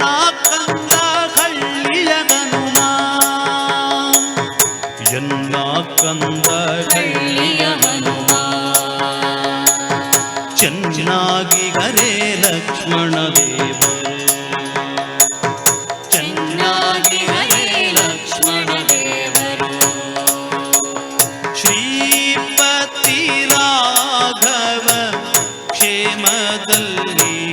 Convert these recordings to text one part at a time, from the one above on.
ಕಂದ ಕಳ್ಳಿಯ ಹನುಮ. ಚೆನ್ನಾಗಿ ಕರೆ ಲಕ್ಷ್ಮಣ ದೇವ ಚೆನ್ನಾಗಿ ಕರೆ ಲಕ್ಷ್ಮಣ ದೇವರು ಶ್ರೀಪತಿ ರಾಘವ ಕ್ಷೇಮದಲ್ಲಿ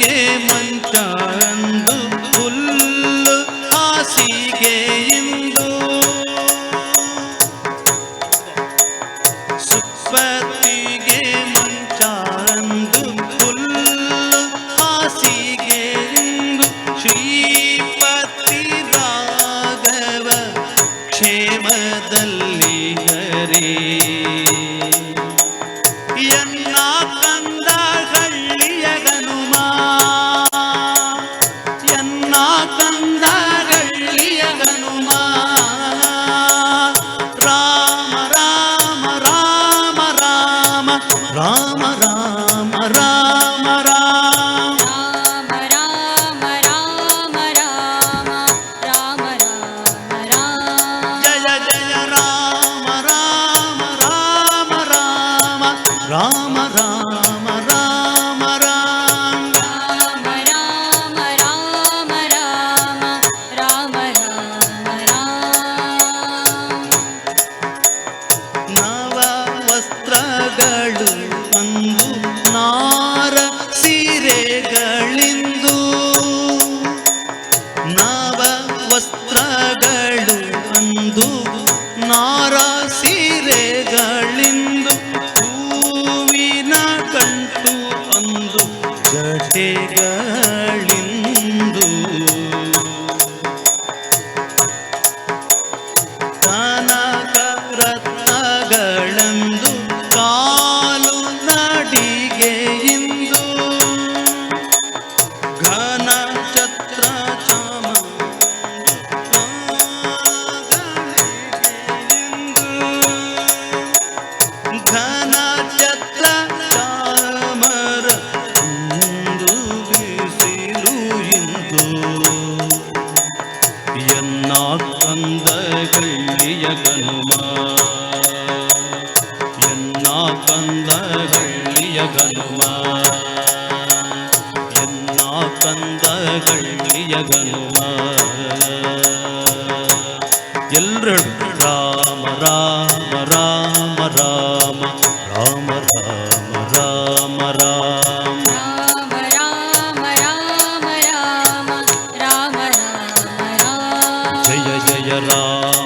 गे मञ्चारन्द மாறா வந்த கள்ளிய கனுமா? என்னா தந்த கள்ளிய கனுமா? என்னா தந்த கள்ளிய கனுமா? எல்லு ராமரா राम